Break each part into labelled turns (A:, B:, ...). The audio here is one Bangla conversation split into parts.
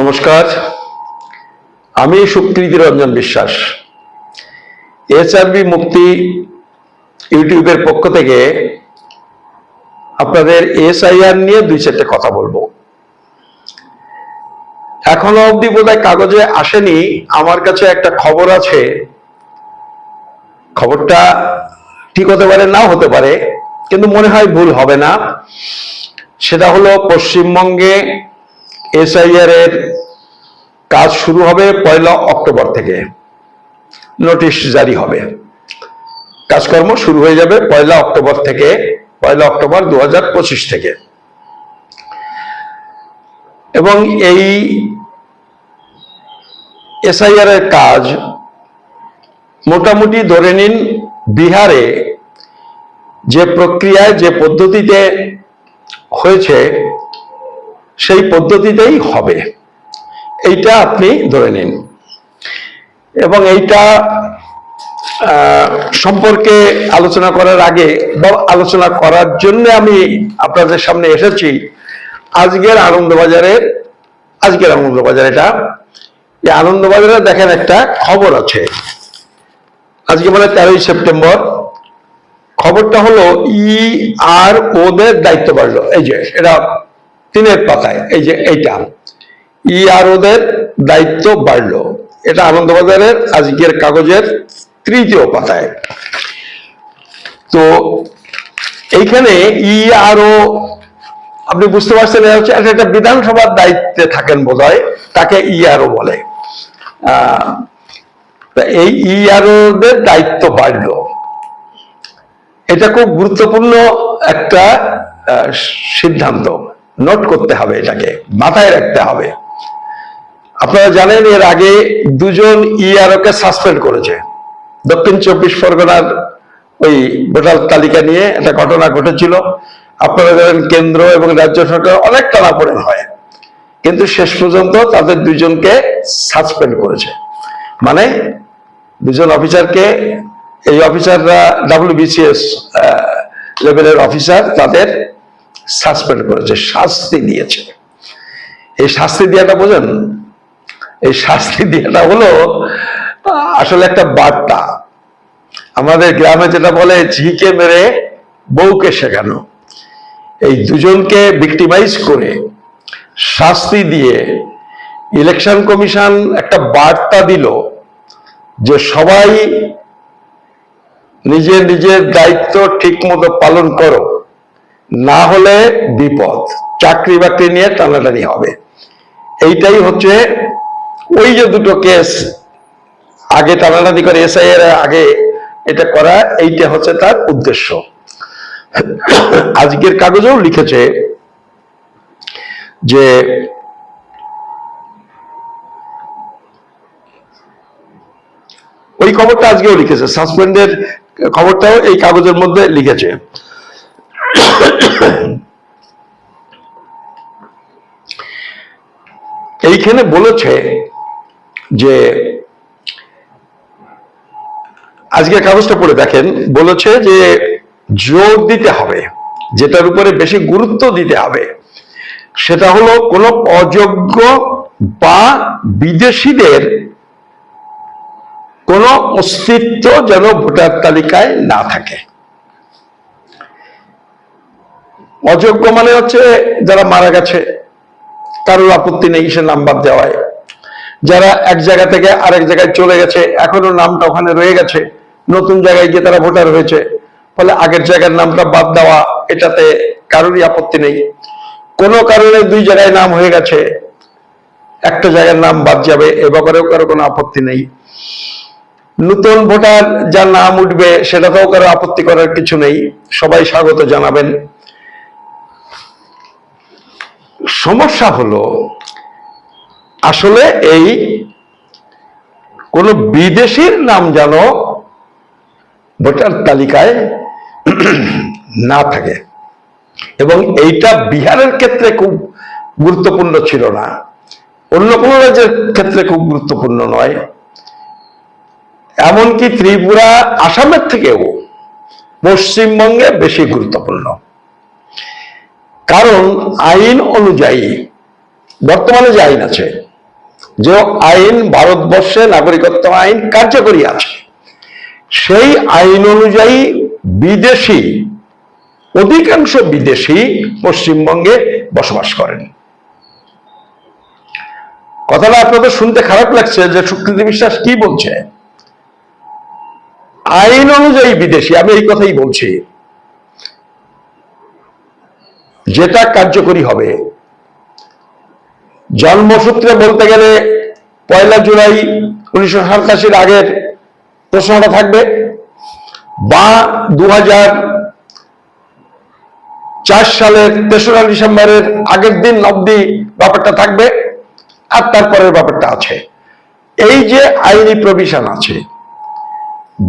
A: নমস্কার। আমি সুকৃতি রঞ্জন বিশ্বাস। এসআরবি মুক্তি ইউটিউবের পক্ষ থেকে আপনাদের এসআইআর নিয়ে দুই চারটে কথা বলব। এখনও অবধি বোধহয় কাগজে আসেনি। আমার কাছে একটা খবর আছে। খবরটা ঠিক হতে পারে, নাও হতে পারে, কিন্তু মনে হয় ভুল হবে না। সেটা হলো পশ্চিমবঙ্গে এসআইআর এর কাজ শুরু হবে পয়লা অক্টোবর থেকে। নোটিশ জারি হবে। কাজকর্ম শুরু হয়ে যাবে পয়লা অক্টোবর থেকে, পয়লা অক্টোবর দুহাজার পঁচিশ থেকে। এবং এই এসআইআর এর কাজ মোটামুটি ধরে নিন বিহারে যে প্রক্রিয়ায়, যে পদ্ধতিতে হয়েছে সেই পদ্ধতিতেই হবে। এইটা আপনি ধরে নিন। এবং এইটা সম্পর্কে আলোচনা করার আগে বা আলোচনা করার জন্য আমি আপনাদের সামনে এসেছি আজকের আনন্দবাজারের আজকের আনন্দবাজার এটা। আনন্দবাজারে দেখেন একটা খবর আছে। আজকে মানে তেরোই সেপ্টেম্বর। খবরটা হলো ই আর ওদের দায়িত্ব বাড়লো। এই যে, এটা তিনের পাতায়, এই যে এইটা। ই আর ওদের দায়িত্ব বাড়লো। এটা আনন্দবাজারের, আজকের কাগজের তৃতীয় পাতায়। তো এইখানে ই আর ও, আপনি বুঝতে পারছেন এটা হচ্ছে একটা বিধানসভার দায়িত্বে থাকেন বোধহয়, তাকে ই আর ও বলে। এই ই আর ওদের দায়িত্ব বাড়লো। এটা খুব গুরুত্বপূর্ণ একটা সিদ্ধান্ত। নোট করতে হবে এটাকে, মাথায় রাখতে হবে। আপনারা জানেন এর আগে দুজন ইআরওকে সাসপেন্ড করেছে। দক্ষিণ চব্বিশ পরগনার ওই ভোটার তালিকা নিয়ে একটা ঘটনা ঘটেছিল। আপনারা জানেন কেন্দ্র এবং রাজ্য সরকার অনেক টানাপোড়েন হয়। কিন্তু শেষ পর্যন্ত তাদের দুজনকে সাসপেন্ড করেছে। মানে দুজন অফিসারকে, এই অফিসাররা ডাব্লিউবিসিএস লেভেলের অফিসার, তাদের সাসপেন্ড করেছে, শাস্তি দিয়েছে। এই শাস্তি দেওয়াটা বোঝেন, এই শাস্তি দেওয়াটা হলো, আসলে একটা বার্তা। আমাদের গ্রামে যেটা বলে, ঝিকে মেরে বউকে শেখানো। এই দুজনকে ভিক্টিমাইজ করে শাস্তি দিয়ে ইলেকশন কমিশন একটা বার্তা দিল যে সবাই নিজের নিজের দায়িত্ব ঠিক মতো পালন করো। না হলে বিপদ। চাকরি বাকরি নিয়ে টানাটানি হবে। এইটাই হচ্ছে ওই যে দুটো কেস আগে টানাটানি করে এসআই এর আগে এটা করা, এইটা হচ্ছে তার উদ্দেশ্য। আজকের কাগজেও লিখেছে যে ওই খবরটা আজকেও লিখেছে সাসপেন্ডের খবরটাও এই কাগজের মধ্যে লিখেছে। এইখানে বলেছে যে, আজকে কাগজটা পড়ে দেখেন, বলেছে যে জোর দিতে হবে, যেটার উপরে বেশি গুরুত্ব দিতে হবে। সেটা হলো কোনো অযোগ্য বা বিদেশিদের কোনো অস্তিত্ব যেন ভোটার তালিকায় না থাকে। অযোগ্য মানে হচ্ছে যারা মারা গেছে, কারোর আপত্তি নেই সে নাম্বার দেওয়ায়। যারা এক জায়গা থেকে আরেক জায়গায় চলে গেছে এখনও নামটা ওখানে রয়ে গেছে, নতুন জায়গায় গিয়ে তারা ভোটার হয়েছে, ফলে আগের জায়গার নামটা বাদ দেওয়া, এটাতে কারোরই আপত্তি নেই। কোনো কারণে দুই জায়গায় নাম হয়ে গেছে, একটা জায়গার নাম বাদ যাবে, এ ব্যাপারেও কারও কোনো আপত্তি নেই। নতুন ভোটার যার নাম উঠবে, সেটাতেও কারও আপত্তি করার কিছু নেই। সবাই স্বাগত জানাবেন। সমস্যা হলো, আসলে এই কোন বিদেশির নাম যেন ভোটার তালিকায় না থাকে। এবং এইটা বিহারের ক্ষেত্রে খুব গুরুত্বপূর্ণ ছিল না। অন্য কোনো রাজ্যের ক্ষেত্রে খুব গুরুত্বপূর্ণ নয়। এমনকি ত্রিপুরা, আসামের থেকেও পশ্চিমবঙ্গে বেশি গুরুত্বপূর্ণ। কারণ আইন অনুযায়ী, বর্তমানে যে আইন আছে, যে আইন ভারতবর্ষে নাগরিকত্ব আইন কার্যকরী আছে, সেই আইন অনুযায়ী বিদেশি, অধিকাংশ বিদেশি পশ্চিমবঙ্গে বসবাস করেন। কথাটা আপনাদের শুনতে খারাপ লাগছে যে সুকৃতি বিশ্বাস কি বলছে? আইন অনুযায়ী বিদেশি, আমি এই কথাই বলছি। যেটা কার্যকরী হবে। জন্মসূত্রে বলতে গেলে পয়লা জুলাই উনিশশো সাতাশির আগের প্রশ্নটা থাকবে বা দু চার সালের তেসরা ডিসেম্বরের আগের দিন অব্দি ব্যাপারটা থাকবে আর তারপরের ব্যাপারটা আছে। এই যে আইনি প্রভিশন আছে,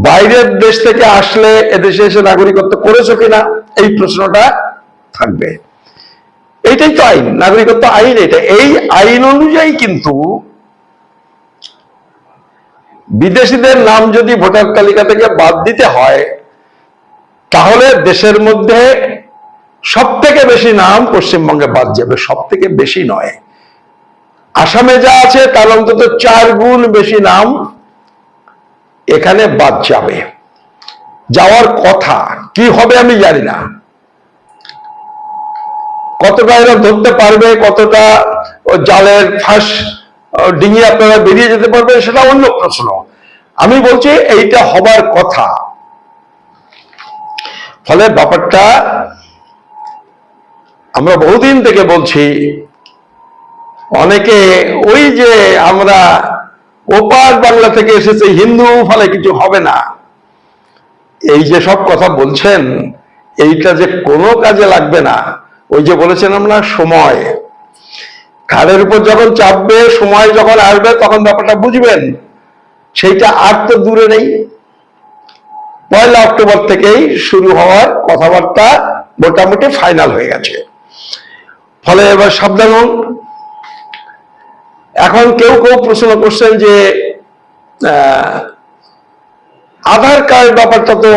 A: বাইরের দেশ থেকে আসলে এদেশে এসে নাগরিকত্ব করেছ কিনা এই প্রশ্নটা থাকবে। এইটাই তো আইন, নাগরিকত্ব আইন এটা। এই আইন অনুযায়ী কিন্তু বিদেশিদের নাম যদি ভোটার তালিকা থেকে বাদ দিতে হয়, তাহলে দেশের মধ্যে সব থেকে বেশি নাম পশ্চিমবঙ্গে বাদ যাবে সব থেকে বেশি নয়। আসামে যা আছে, তার অন্তত চার গুণ বেশি নাম এখানে বাদ যাবে। যাওয়ার কথা, কি হবে আমি জানি না। কতটা এরা ধরতে পারবে, কতটা জালের ফাঁস ডিঙিয়ে আপনারা বেরিয়ে যেতে পারবে, সেটা অন্য প্রশ্ন। আমি বলছি এইটা হবার কথা। ফলে ব্যাপারটা আমরা বহুদিন থেকে বলছি, অনেকে ওই যে আমরা ওপার বাংলা থেকে এসেছে, হিন্দু ফলে কিছু হবে না। এই যে সব কথা বলছেন, এইটা যে কোনো কাজে লাগবে না। ওই যে বলেছেন আমরা, সময়। কারের উপর যখন চাপবে, সময় যখন আসবে, তখন ব্যাপারটা বুঝবেন। সেইটা আর তো দূরে নেই। পয়লা অক্টোবর থেকেই শুরু হওয়ার কথাবার্তা মোটামুটি ফাইনাল হয়ে গেছে। ফলে এবার সাবধান এখন কেউ কেউ প্রশ্ন করছেন যে আধার কার্ড ব্যাপারটা তো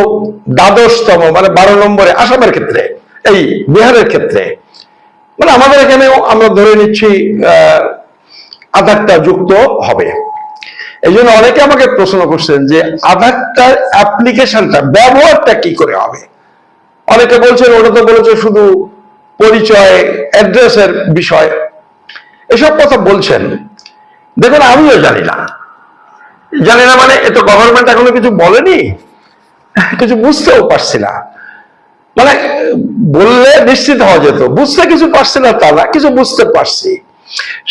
A: দ্বাদশতম মানে বারো নম্বরে, আসামের ক্ষেত্রে। এই বিহারের ক্ষেত্রে। মানে আমাদের এখানেও আমরা ধরে নিচ্ছি আধারটা যুক্ত হবে। এই জন্য অনেকে আমাকে প্রশ্ন করছেন যে আধারটার অ্যাপ্লিকেশনটা, ব্যবহারটা কি করে হবে? অনেকে বলছেন, ওটা তো বলেছে শুধু পরিচয়, অ্যাড্রেসের বিষয়। এসব কথা বলছেন। দেখুন, আমিও জানি না। জানি না মানে এ তো গভর্নমেন্ট এখনও কিছু বলেনি। কিছু বুঝতেও পারছি না। মানে বললে নিশ্চিত হওয়া যেত। বুঝতে কিছু পারছি না তা না, কিছু বুঝতে পারছি।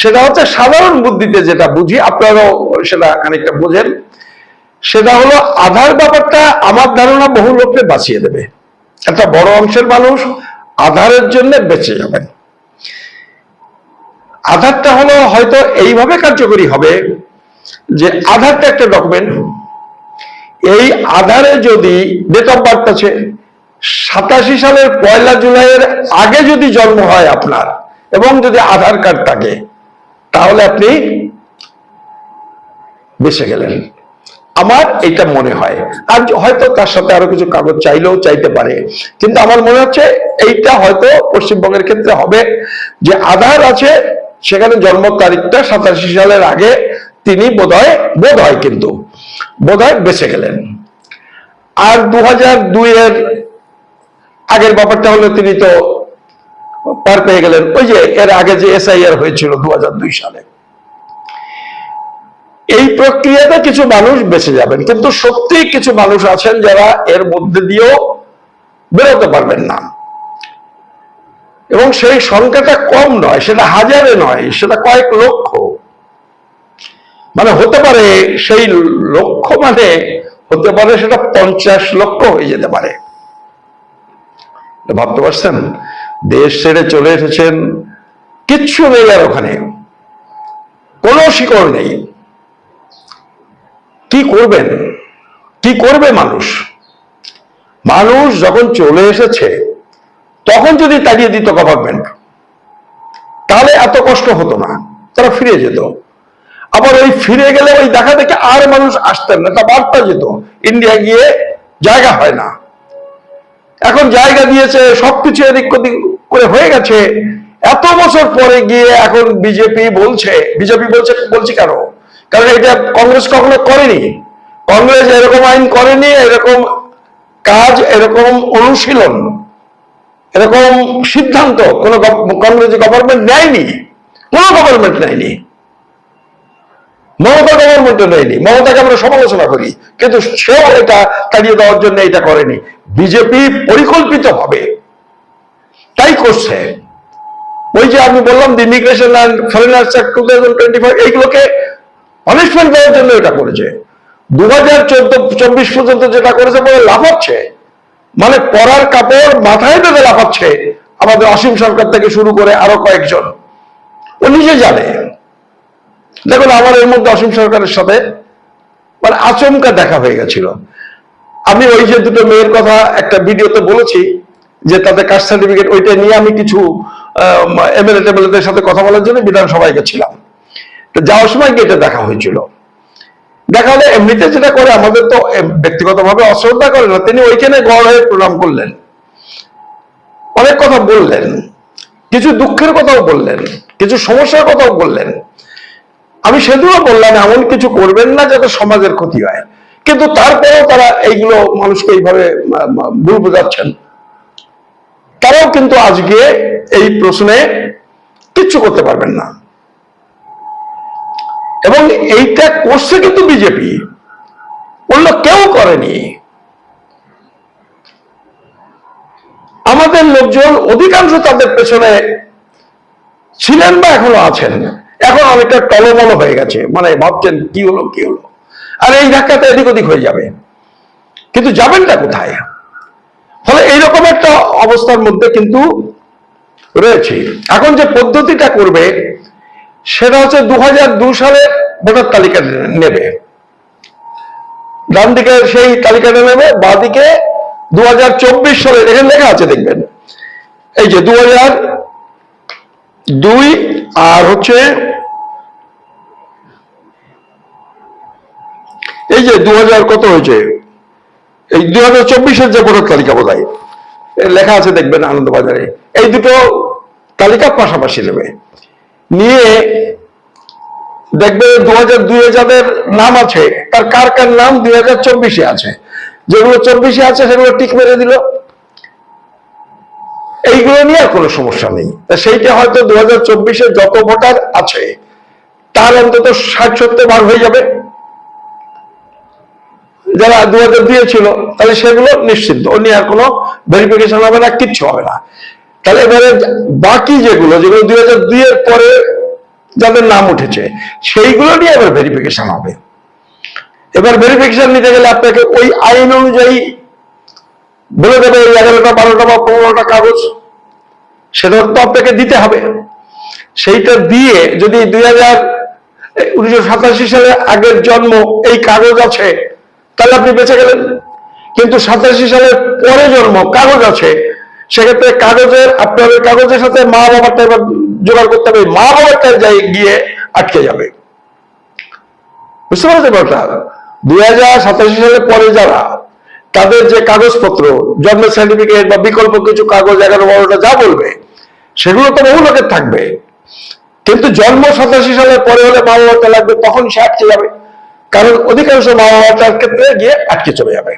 A: সেটা হচ্ছে সাধারণ বুদ্ধিতে যেটা বুঝি, আপনারাও সেটা খানিকটা বোঝেন। সেটা হলো আধার ব্যাপারটা আমার ধারণা বহু লোককে বাঁচিয়ে দেবে। একটা বড় অংশের মানুষ আধারের জন্য বেঁচে যাবেন। আধারটা হলো হয়তো এইভাবে কার্যকরী হবে যে আধারটা একটা ডকুমেন্ট এই আধারে যদি ডেট অফ বার্থ আছে সাতাশি সালের পয়লা জুলাইয়ের আগে যদি জন্ম হয় আপনার, এবং যদি আধার কার্ড থাকে, তাহলে আপনি বেঁচে গেলেন। আমার এটা মনে হয়। আর হয়তো তার সাথে আরও কিছু কাগজ চাইলেও চাইতে পারে। কিন্তু আমার মনে হচ্ছে এইটা হয়তো পশ্চিমবঙ্গের ক্ষেত্রে হবে যে আধার আছে, সেখানে জন্ম তারিখটা সাতাশি সালের আগে তিনি বোধহয় বোধ হয় কিন্তু, বোধহয় বেঁচে গেলেন। আর দু হাজার দুইয়ের আগের ব্যাপারটা হলো তিনি তো পার পেয়ে গেলেন। ওই যে এর আগে যে এসআইআর হয়েছিল দু হাজার দুই সালে। এই প্রক্রিয়াতে কিছু মানুষ বেঁচে যাবেন, কিন্তু সত্যি কিছু মানুষ আছেন যারা এর মধ্যে দিয়েও বেরোতে পারবেন না। এবং সেই সংখ্যাটা কম নয়, সেটা হাজারে নয়, সেটা কয়েক লক্ষ। মানে হতে পারে সেই লক্ষ মানে হতে পারে সেটা পঞ্চাশ লক্ষ হয়ে যেতে পারে। ভাবতে পারছেন? দেশ ছেড়ে চলে এসেছেন, কিচ্ছু নেই আর ওখানে। কোনো শিকড় নেই। কি করবেন? কি করবে মানুষ? মানুষ যখন চলে এসেছে, তখন যদি তাড়িয়ে দিত গভর্নমেন্ট তাহলে এত কষ্ট হতো না। তারা ফিরে যেত। আবার ওই ফিরে গেলে ওই দেখা দেখে আর মানুষ আসতেন না, তা বার্তা যেত। ইন্ডিয়া গিয়ে জায়গা হয় না। এখন জায়গা দিয়েছে, সবকিছু এদিক ওদিক করে হয়ে গেছে। এত বছর পরে গিয়ে এখন বিজেপি বলছে বিজেপি বলছে, বলছি কেন? কারণ এটা কংগ্রেস কখনো করেনি। কংগ্রেস এরকম আইন করেনি, এরকম কাজ, এরকম অনুশীলন, এরকম সিদ্ধান্ত কোন কংগ্রেস গভর্নমেন্ট নেয়নি। কোন গভর্নমেন্ট নেয়নি। মমতা গভর্নমেন্ট নেয়নি মমতাকে আমরা সমালোচনা করি, কিন্তু সেও এটা তাড়িয়ে দেওয়ার জন্য এটা করেনি। বিজেপি পরিকল্পিত হবে তাই করছে। ওই যে আমি বললাম ইমিগ্রেশন অ্যান্ড টু এইগুলোকে পানিশমেন্ট দেওয়ার জন্য এটা করেছে। দু হাজার চোদ্দ, চব্বিশ পর্যন্ত যেটা করেছে বলে লাফাচ্ছে। মানে পরার কাপড় মাথায় বেঁধে লাফাচ্ছে। আমাদের অসীম সরকার থেকে শুরু করে আরও কয়েকজন। ও নিজে জানে। দেখুন, আমার এর মধ্যে অসীম সরকারের সাথে মানে আচমকা দেখা হয়ে গেছিল। আমি ওই যে দুটো মেয়ের কথা একটা ভিডিওতে বলেছি যে তাদের কাস্ট সার্টিফিকেট, ওইটা নিয়ে আমি কিছু এমএলএ টেমএলএদের সাথে কথা বলার জন্য বিধানসভায় গেছিলাম। তো যাওয়ার সময় গেটে দেখা হয়েছিল। দেখা হলে এমনিতে যেটা করে, আমাদের তো ব্যক্তিগতভাবে অশ্রদ্ধা করে না, তিনি ওইখানে গড় হয়ে প্রণাম করলেন। অনেক কথা বললেন। কিছু দুঃখের কথাও বললেন। কিছু সমস্যার কথাও বললেন। আমি সেদিনও বললাম, এমন কিছু করবেন না যাতে সমাজের ক্ষতি হয়। কিন্তু তারপরেও তারা এইগুলো মানুষকে এইভাবে ভুল বোঝাচ্ছেন। তারাও কিন্তু আজকে এই প্রশ্নে কিচ্ছু করতে পারবেন না। এবং এইটা করছে কিন্তু বিজেপি। অন্য কেউ করেনি। আমাদের লোকজন অধিকাংশ তাদের পেছনে ছিলেন বা এখনও আছেন। এখন অনেকটা টলমল হয়ে গেছে। মানে ভাবছেন, কি হলো কি হলো? আর এই ধাক্কাতে এদিক ওদিক হয়ে যাবে। কিন্তু যাবেনটা কোথায়? ফলে এইরকম একটা অবস্থার মধ্যে কিন্তু রয়েছে। এখন যে পদ্ধতিটা করবে, সেটা হচ্ছে দু হাজার দু সালে ভোটার তালিকা নেবে। ডান দিকে সেই তালিকাটা নেবে, বা দিকে দু হাজার চব্বিশ সালে এখানে লেখা আছে দেখবেন। এই যে দু হাজার দুই, আর হচ্ছে এই যে দু হাজার কত হয়েছে? এই দুই হাজার চব্বিশের যে ভোটার তালিকা বোধ লেখা আছে দেখবেন আনন্দবাজারে। এই দুটো তালিকা পাশাপাশি নেবে। নিয়ে দেখবে দু হাজার নাম আছে। তার কার কার নাম দুই হাজার চব্বিশে আছে? যেগুলো চব্বিশে আছে, সেগুলো টিক মেরে দিল। এইগুলো নিয়ে আর কোনো সমস্যা নেই। সেইটা হয়তো দু হাজার যত ভোটার আছে, তার অন্তত ষাট সত্তর বার হয়ে যাবে। যারা দু হাজার দিয়েছিল, তাহলে সেগুলো নিশ্চিত ও নিয়ে আর কোনো ভেরিফিকেশন হবে না, কিচ্ছু হবে না। তাহলে এবারে বাকি যেগুলো যেগুলো দুই হাজার দুইয়ের পরে যাদের নাম উঠেছে, সেইগুলো নিয়ে এবার ভেরিফিকেশন হবে। এবার ভেরিফিকেশন নিতে গেলে আপনাকে ওই আইন অনুযায়ী বলে দেবে এগারোটা, বারোটা বা পনেরোটা কাগজ। সেটা তো আপনাকে দিতে হবে। সেইটা দিয়ে যদি দুই হাজার সালে আগের জন্ম এই কাগজ আছে, তাহলে আপনি বেঁচে গেলেন। কিন্তু সাতাশি সালের পরে জন্ম কাগজ আছে, সেক্ষেত্রে কাগজের আপনার কাগজের সাথে মা বাবারটা এবার জোগাড় করতে হবে, মা বাবারটা যাই গিয়ে আটকে যাবে। বুঝতে পারছেন দুই হাজার সাতাশি সালের পরে যারা তাদের যে কাগজপত্র, জন্ম সার্টিফিকেট বা বিকল্প কিছু কাগজ, এগারো বারোটা যা বলবে, সেগুলো তো বহু লোকের থাকবে। কিন্তু জন্ম সাতাশি সালের পরে হলে মা বাবাটা লাগবে, তখন সে আটকে যাবে। কারণ অধিকাংশ মা বাবার ক্ষেত্রে গিয়ে আটকে চলে যাবে।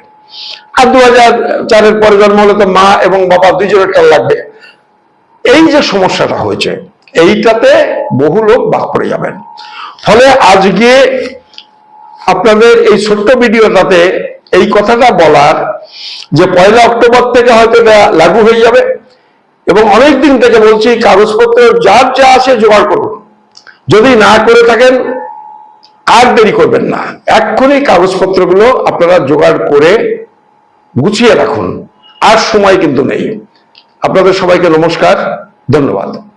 A: আর দু হাজার চারের পরে জন্ম হলে তো মা এবং বাবা দুজনের টাল লাগবে। এই যে সমস্যাটা হয়েছে, এইটাতে বহু লোক বাদ পড়ে যাবেন। ফলে আজকে আপনাদের এই ছোট্ট ভিডিওটাতে এই কথাটা বলার যে পয়লা অক্টোবর থেকে হয়তো এটা লাগু হয়ে যাবে এবং অনেক দিন থেকে বলছি কাগজপত্র যার যা আছে জোগাড় করুন। যদি না করে থাকেন, আর দেরি করবেন না। এক্ষুনি কাগজপত্রগুলো আপনারা জোগাড় করে গুছিয়ে রাখুন। আর সময় কিন্তু নেই। আপনাদের সবাইকে নমস্কার, ধন্যবাদ।